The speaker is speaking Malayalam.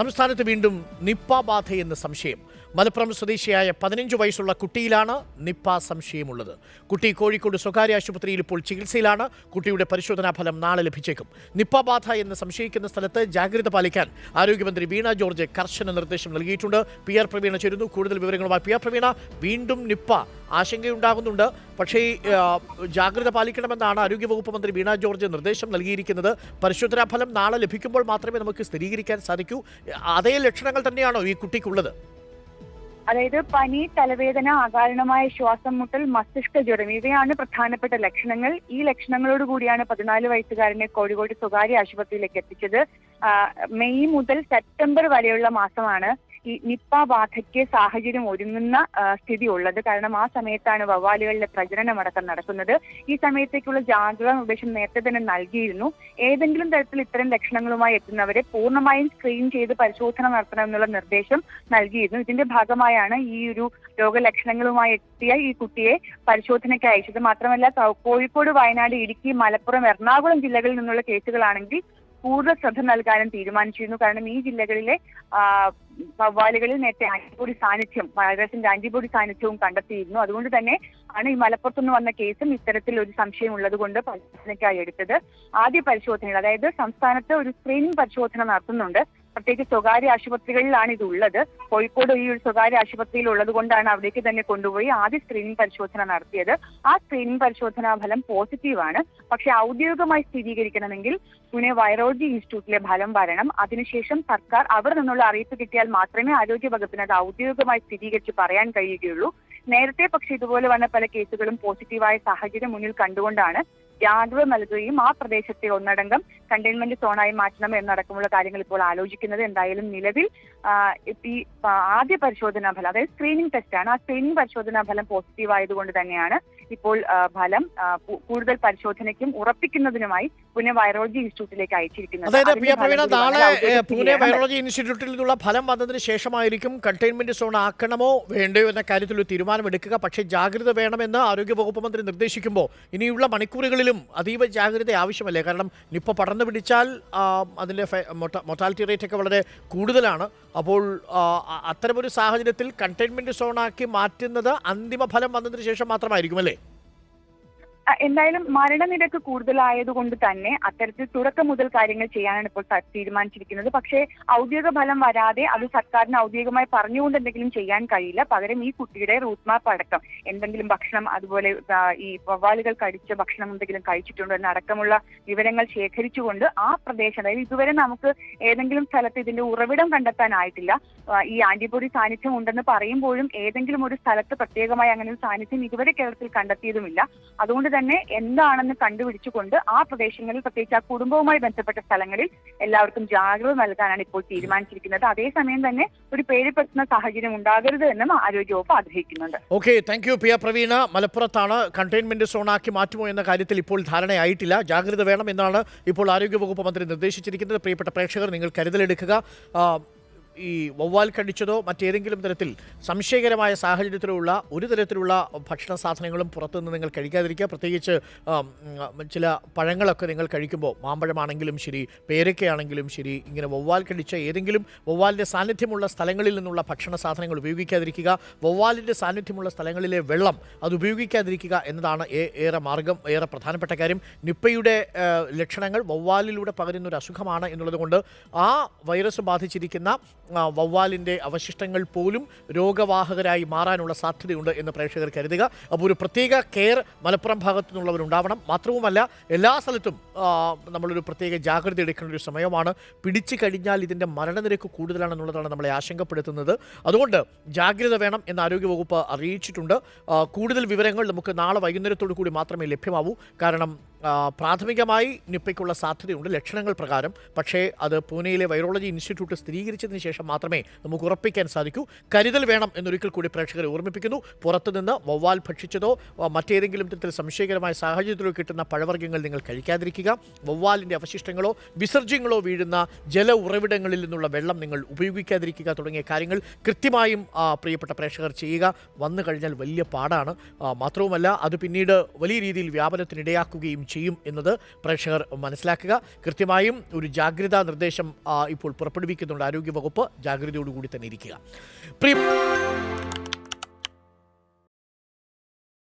സംസ്ഥാനത്ത് വീണ്ടും നിപ്പ ബാധയെന്ന് സംശയം. മലപ്പുറം സ്വദേശിയായ പതിനഞ്ച് വയസ്സുള്ള കുട്ടിയിലാണ് നിപ്പ സംശയമുള്ളത്. കുട്ടി കോഴിക്കോട് സ്വകാര്യ ആശുപത്രിയിൽ ഇപ്പോൾ ചികിത്സയിലാണ്. കുട്ടിയുടെ പരിശോധനാ ഫലം നാളെ ലഭിച്ചേക്കും. നിപ്പ ബാധ എന്ന് സംശയിക്കുന്ന സ്ഥലത്ത് ജാഗ്രത പാലിക്കാൻ ആരോഗ്യമന്ത്രി വീണ ജോർജ് കർശന നിർദ്ദേശം നൽകിയിട്ടുണ്ട്. പി ആർ പ്രവീണ ചേരുന്നു. കൂടുതൽ വിവരങ്ങളുമായി പി ആർ പ്രവീണ. വീണ്ടും നിപ്പ ആശങ്കയുണ്ടാകുന്നുണ്ട്. പക്ഷേ ജാഗ്രത പാലിക്കണമെന്നാണ് ആരോഗ്യവകുപ്പ് മന്ത്രി വീണ ജോർജ് നിർദ്ദേശം നൽകിയിരിക്കുന്നത്. പരിശോധനാ ഫലം നാളെ ലഭിക്കുമ്പോൾ മാത്രമേ നമുക്ക് സ്ഥിരീകരിക്കാൻ സാധിക്കൂ. അതേ ലക്ഷണങ്ങൾ തന്നെയാണോ ഈ കുട്ടിക്കുള്ളത്? അതായത് പനി തലവേദന അകാരണമായ ശ്വാസം മുട്ടൽ മസ്തിഷ്ക ജ്വരം ഇവയാണ് പ്രധാനപ്പെട്ട ലക്ഷണങ്ങൾ. ഈ ലക്ഷണങ്ങളോട് കൂടിയാണ് പതിനാല് വയസ്സുകാരനെ കോഴിക്കോട് സ്വകാര്യ ആശുപത്രിയിലേക്ക് എത്തിച്ചത്. മെയ് മുതൽ സെപ്റ്റംബർ വരെയുള്ള മാസമാണ് ഈ നിപ്പ ബാധയ്ക്ക് സാഹചര്യം ഒരുങ്ങുന്ന സ്ഥിതി ഉള്ളത് കാരണം ആ സമയത്താണ് വവ്വാലുകളിലെ പ്രചരണമടക്കം നടക്കുന്നത്. ഈ സമയത്തേക്കുള്ള ജാഗ്രതാ നിർദ്ദേശം നേരത്തെ തന്നെ നൽകിയിരുന്നു. ഏതെങ്കിലും തരത്തിൽ ഇത്തരം ലക്ഷണങ്ങളുമായി എത്തുന്നവരെ പൂർണമായും സ്ക്രീൻ ചെയ്ത് പരിശോധന നടത്തണമെന്നുള്ള നിർദ്ദേശം നൽകിയിരുന്നു. ഇതിന്റെ ഭാഗമായാണ് ഈ ഒരു രോഗലക്ഷണങ്ങളുമായി എത്തിയ ഈ കുട്ടിയെ പരിശോധനയ്ക്ക് അയച്ചത്. മാത്രമല്ല കോഴിക്കോട് വയനാട് ഇടുക്കി മലപ്പുറം എറണാകുളം ജില്ലകളിൽ നിന്നുള്ള കേസുകളാണെങ്കിൽ കൂടുതൽ ശ്രദ്ധ നൽകാനും തീരുമാനിച്ചിരുന്നു. കാരണം ഈ ജില്ലകളിലെ വവ്വാലുകളിൽ നേരത്തെ ആന്റിബോഡി സാന്നിധ്യം വൈറസിന്റെ ആന്റിബോഡി സാന്നിധ്യവും കണ്ടെത്തിയിരുന്നു. അതുകൊണ്ട് തന്നെ ആണ് ഈ മലപ്പുറത്തുനിന്ന് വന്ന കേസും ഇത്തരത്തിൽ ഒരു സംശയം ഉള്ളത് കൊണ്ട് പരിശോധനയ്ക്കായി എടുത്തത്. ആദ്യ പരിശോധനയിൽ അതായത് സംസ്ഥാനത്ത് ഒരു സ്ക്രീനിംഗ് പരിശോധന നടത്തുന്നുണ്ട്. പ്രത്യേകിച്ച് സ്വകാര്യ ആശുപത്രികളിലാണ് ഇത് ഉള്ളത് കോഴിക്കോട് ഈ ഒരു സ്വകാര്യ ആശുപത്രിയിൽ ഉള്ളത് കൊണ്ടാണ് അവിടേക്ക് തന്നെ കൊണ്ടുപോയി ആദ്യ സ്ക്രീനിംഗ് പരിശോധന നടത്തിയത്. ആ സ്ക്രീനിംഗ് പരിശോധനാ ഫലം പോസിറ്റീവാണ് പക്ഷെ ഔദ്യോഗികമായി സ്ഥിരീകരിക്കണമെങ്കിൽ പുനെ വൈറോളജി ഇൻസ്റ്റിറ്റ്യൂട്ടിലെ ഫലം വരണം. അതിനുശേഷം സർക്കാർ അവിടെ നിന്നുള്ള അറിയിപ്പ് കിട്ടിയാൽ മാത്രമേ ആരോഗ്യ വകുപ്പിന് അത് ഔദ്യോഗികമായി സ്ഥിരീകരിച്ച് പറയാൻ കഴിയുകയുള്ളൂ. നേരത്തെ പക്ഷേ ഇതുപോലെ വന്ന പല കേസുകളും പോസിറ്റീവായ സാഹചര്യം മുന്നിൽ കണ്ടുകൊണ്ടാണ് ജാഗ്രത നൽകുകയും ആ പ്രദേശത്തെ ഒന്നടങ്കം കണ്ടെയ്ൻമെന്റ് സോണായി മാറ്റണം എന്നടക്കമുള്ള കാര്യങ്ങൾ ഇപ്പോൾ ആലോചിക്കുന്നത്. എന്തായാലും നിലവിൽ ഈ ആദ്യ പരിശോധനാ ഫലം അതായത് സ്ക്രീനിംഗ് ടെസ്റ്റ് ആണ്. ആ സ്ക്രീനിംഗ് പരിശോധനാ ഫലം പോസിറ്റീവ് ആയതുകൊണ്ട് തന്നെയാണ് ഇപ്പോൾ ഫലം കൂടുതൽ പരിശോധനയ്ക്കും ഉറപ്പിക്കുന്നതിനുമായി പുനെ വൈറോളജി ഇൻസ്റ്റിറ്റ്യൂട്ടിലേക്ക് അയച്ചിരിക്കുന്നത് അതായത് അതിന്റെ പി ആർ പ്രവീണ നാളെ പൂനെ വൈറോളജി ഇൻസ്റ്റിറ്റ്യൂട്ടിൽ നിന്നുള്ള ഫലം വന്നതിന് ശേഷമായിരിക്കും കണ്ടെയ്ൻമെന്റ് സോൺ ആക്കണമോ വേണ്ടയോ എന്ന കാര്യത്തിൽ ഒരു തീരുമാനമെടുക്കുക പക്ഷേ ജാഗ്രത വേണമെന്ന് ആരോഗ്യ വകുപ്പ് മന്ത്രി നിർദ്ദേശിക്കുമ്പോൾ ഇനിയുള്ള മണിക്കൂറുകളിലും അതീവ ജാഗ്രത ആവശ്യമല്ലേ? കാരണം നിപ്പ പടർന്നു പിടിച്ചാൽ അതിന്റെ മൊട്ടാലിറ്റി റേറ്റ് ഒക്കെ വളരെ കൂടുതലാണ്. അപ്പോൾ അത്തരമൊരു സാഹചര്യത്തിൽ കണ്ടെയ്ൻമെന്റ് സോണാക്കി മാറ്റുന്നത് അന്തിമ ഫലം വന്നതിന് ശേഷം മാത്രമായിരിക്കും അല്ലേ? എന്തായാലും മരണനിരക്ക് കൂടുതലായതുകൊണ്ട് തന്നെ അത്തരത്തിൽ തുടക്കം മുതൽ കാര്യങ്ങൾ ചെയ്യാനാണ് ഇപ്പോൾ തീരുമാനിച്ചിരിക്കുന്നത്. പക്ഷേ ഔദ്യോഗിക ഫലം വരാതെ അത് സർക്കാരിന് ഔദ്യോഗികമായി പറഞ്ഞുകൊണ്ട് എന്തെങ്കിലും ചെയ്യാൻ കഴിയില്ല. പകരം ഈ കുട്ടിയുടെ റൂട്ട് മാപ്പ് അടക്കം എന്തെങ്കിലും ഭക്ഷണം അതുപോലെ ഈ വവ്വാലുകൾ കഴിച്ച ഭക്ഷണം എന്തെങ്കിലും കഴിച്ചിട്ടുണ്ടോ എന്നടക്കമുള്ള വിവരങ്ങൾ ശേഖരിച്ചുകൊണ്ട് ആ പ്രദേശം അതായത് ഇതുവരെ നമുക്ക് ഏതെങ്കിലും സ്ഥലത്ത് ഇതിന്റെ ഉറവിടം കണ്ടെത്താനായിട്ടില്ല. ഈ ആന്റിബോഡി സാന്നിധ്യം ഉണ്ടെന്ന് പറയുമ്പോഴും ഏതെങ്കിലും ഒരു സ്ഥലത്ത് പ്രത്യേകമായി അങ്ങനെ ഒരു സാന്നിധ്യം ഇതുവരെ കേരളത്തിൽ കണ്ടെത്തിയതുമില്ല. അതുകൊണ്ട് തന്നെ എന്താണെന്ന് കണ്ടുപിടിച്ചുകൊണ്ട് ആ പ്രദേശങ്ങളിൽ പ്രത്യേകിച്ച് ആ കുടുംബവുമായി ബന്ധപ്പെട്ട സ്ഥലങ്ങളിൽ എല്ലാവർക്കും ജാഗ്രത നൽകാനാണ് ഇപ്പോൾ തീരുമാനിച്ചിരിക്കുന്നത്. അതേസമയം തന്നെ ഒരു പേടിപ്പെടുത്തുന്ന സാഹചര്യം ഉണ്ടാകരുത് എന്നും ആരോഗ്യവകുപ്പ് ആഗ്രഹിക്കുന്നുണ്ട്. Okay thank you P Praveena മലപ്പുറത്താണ് containment സോണാക്കി മാറ്റുമോ എന്ന കാര്യത്തിൽ ഇപ്പോൾ ധാരണയായിട്ടില്ല. ജാഗ്രത വേണം എന്നാണ് ഇപ്പോൾ ആരോഗ്യവകുപ്പ് മന്ത്രി നിർദ്ദേശിച്ചിരിക്കുന്നത്. പ്രിയപ്പെട്ട പ്രേക്ഷകർ നിങ്ങൾ കരുതലെടുക്കുക. ഈ വവ്വാൽ കടിച്ചതോ മറ്റേതെങ്കിലും തരത്തിൽ സംശയകരമായ സാഹചര്യത്തിലുള്ള ഒരു തരത്തിലുള്ള ഭക്ഷണ സാധനങ്ങളും പുറത്തുനിന്ന് നിങ്ങൾ കഴിക്കാതിരിക്കുക. പ്രത്യേകിച്ച് ചില പഴങ്ങളൊക്കെ നിങ്ങൾ കഴിക്കുമ്പോൾ മാമ്പഴമാണെങ്കിലും ശരി പേരക്കയാണെങ്കിലും ശരി ഇങ്ങനെ വവ്വാൽ കടിച്ച ഏതെങ്കിലും വവ്വാലിന്റെ സാന്നിധ്യമുള്ള സ്ഥലങ്ങളിൽ നിന്നുള്ള ഭക്ഷണ സാധനങ്ങൾ ഉപയോഗിക്കാതിരിക്കുക. വവ്വാലിന്റെ സാന്നിധ്യമുള്ള സ്ഥലങ്ങളിലെ വെള്ളം അത് ഉപയോഗിക്കാതിരിക്കുക എന്നതാണ് ഏറെ മാർഗം ഏറെ പ്രധാനപ്പെട്ട കാര്യം. നിപ്പയുടെ ലക്ഷണങ്ങൾ വവ്വാലിലൂടെ പകരുന്ന ഒരു അസുഖമാണ് എന്നുള്ളതുകൊണ്ട് ആ വൈറസ് ബാധിച്ചിരിക്കുന്ന വവ്വാലിന്റെ അവശിഷ്ടങ്ങൾ പോലും രോഗവാഹകരായി മാറാനുള്ള സാധ്യതയുണ്ട് എന്ന് പ്രേക്ഷകർ കരുതുക. അപ്പോൾ ഒരു പ്രത്യേക കെയർ മലപ്പുറം ഭാഗത്തു നിന്നുള്ളവരുണ്ടാവണം മാത്രവുമല്ല എല്ലാ സ്ഥലത്തും നമ്മളൊരു പ്രത്യേക ജാഗ്രത എടുക്കേണ്ട ഒരു സമയമാണ്. പിടിച്ചു കഴിഞ്ഞാൽ ഇതിന്റെ മരണനിരക്ക് കൂടുതലാണെന്നുള്ളതാണ് നമ്മളെ ആശങ്കപ്പെടുത്തുന്നത്. അതുകൊണ്ട് ജാഗ്രത വേണം എന്ന് ആരോഗ്യവകുപ്പ് അറിയിച്ചിട്ടുണ്ട്. കൂടുതൽ വിവരങ്ങൾ നമുക്ക് നാളെ വൈകുന്നേരത്തോടു കൂടി മാത്രമേ ലഭ്യമാവൂ. കാരണം പ്രാഥമികമായി നിപ്പയ്ക്കുള്ള സാധ്യതയുണ്ട് ലക്ഷണങ്ങൾ പ്രകാരം. പക്ഷേ അത് പൂനെയിലെ വൈറോളജി ഇൻസ്റ്റിറ്റ്യൂട്ട് സ്ഥിരീകരിച്ചതിന് ശേഷം മാത്രമേ നമുക്ക് ഉറപ്പിക്കാൻ സാധിക്കൂ. കരുതൽ വേണം എന്നൊരിക്കൽ കൂടി പ്രേക്ഷകരെ ഓർമ്മിപ്പിക്കുന്നു. പുറത്തുനിന്ന് വവ്വാൽ ഭക്ഷിച്ചതോ മറ്റേതെങ്കിലും തരത്തിൽ സംശയകരമായ സാഹചര്യത്തിലോ കിട്ടുന്ന പഴവർഗങ്ങൾ നിങ്ങൾ കഴിക്കാതിരിക്കുക. വവ്വാലിന്റെ അവശിഷ്ടങ്ങളോ വിസർജ്യങ്ങളോ വീഴുന്ന ജല ഉറവിടങ്ങളിൽ നിന്നുള്ള വെള്ളം നിങ്ങൾ ഉപയോഗിക്കാതിരിക്കുക തുടങ്ങിയ കാര്യങ്ങൾ കൃത്യമായും പ്രിയപ്പെട്ട പ്രേക്ഷകർ ചെയ്യുക. വന്നു കഴിഞ്ഞാൽ വലിയ പാടാണ്. മാത്രവുമല്ല അത് പിന്നീട് വലിയ രീതിയിൽ വ്യാപനത്തിനിടയാക്കുകയും ചെയ്യും എന്നത് പ്രേക്ഷകർ മനസ്സിലാക്കുക. കൃത്യമായും ഒരു ജാഗ്രതാ നിർദ്ദേശം ഇപ്പോൾ പുറപ്പെടുവിക്കുന്നുണ്ട്. ആരോഗ്യവകുപ്പ് ജാഗ്രതയോടുകൂടി തന്നെ ഇരിക്കുക.